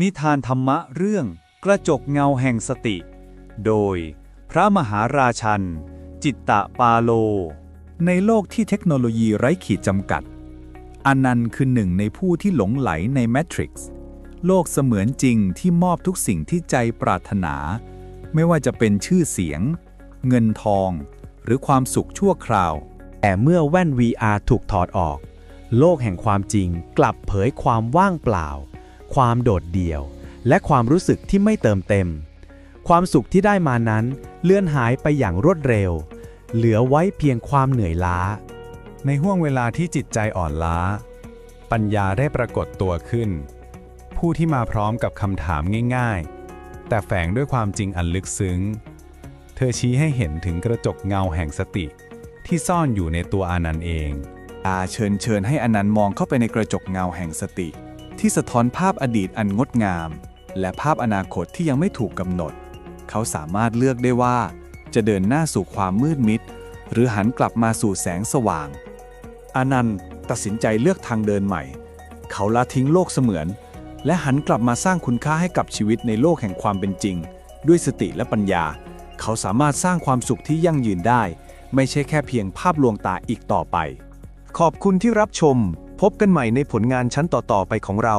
นิทานธรรมะเรื่องกระจกเงาแห่งสติ โดยพระมหาราชัน จิตตะปาโล ในโลกที่เทคโนโลยีไร้ขีดจำกัด อนันต์คือหนึ่งในผู้ที่หลงไหลในแมทริกซ์โลกเสมือนจริงที่มอบทุกสิ่งที่ใจปรารถนา ไม่ว่าจะเป็นชื่อเสียง เงินทอง หรือความสุขชั่วคราว แต่เมื่อแว่น VR ถูกถอดออก โลกแห่งความจริงกลับเผยความว่างเปล่า ความโดดเดี่ยว และความรู้สึกที่ไม่เติมเต็ม ความสุขที่ได้มานั้นเลื่อนหายไปอย่างรวดเร็ว เหลือไว้เพียงความเหนื่อยล้า ในห่วงเวลาที่จิตใจอ่อนล้า ปัญญาได้ปรากฏตัวขึ้น ผู้ที่มาพร้อมกับคำถามง่าย ๆ แต่แฝงด้วยความจริงอันลึกซึ้ง เธอชี้ให้เห็นถึงกระจกเงาแห่งสติ ที่ซ่อนอยู่ในตัวอานันต์เองอาเชิญเชิญให้อนันต์มองเข้าไปในกระจกเงาแห่งสติ ที่สะท้อนภาพอดีตอันงดงาม และภาพอนาคตที่ยังไม่ถูกกำหนด เขาสามารถเลือกได้ว่า จะเดินหน้าสู่ความมืดมิด หรือหันกลับมาสู่แสงสว่าง อานันต์ตัดสินใจเลือกทางเดินใหม่ เขาละทิ้งโลกเสมือน และหันกลับมาสร้างคุณค่าให้กับชีวิตในโลกแห่งความเป็นจริง ด้วยสติและปัญญา เขาสามารถสร้างความสุขที่ยั่งยืนได้ ไม่ใช่แค่เพียงภาพลวงตาอีกต่อไป ขอบคุณที่รับชม พบกันใหม่ในผลงานชั้นต่อๆไปของเรา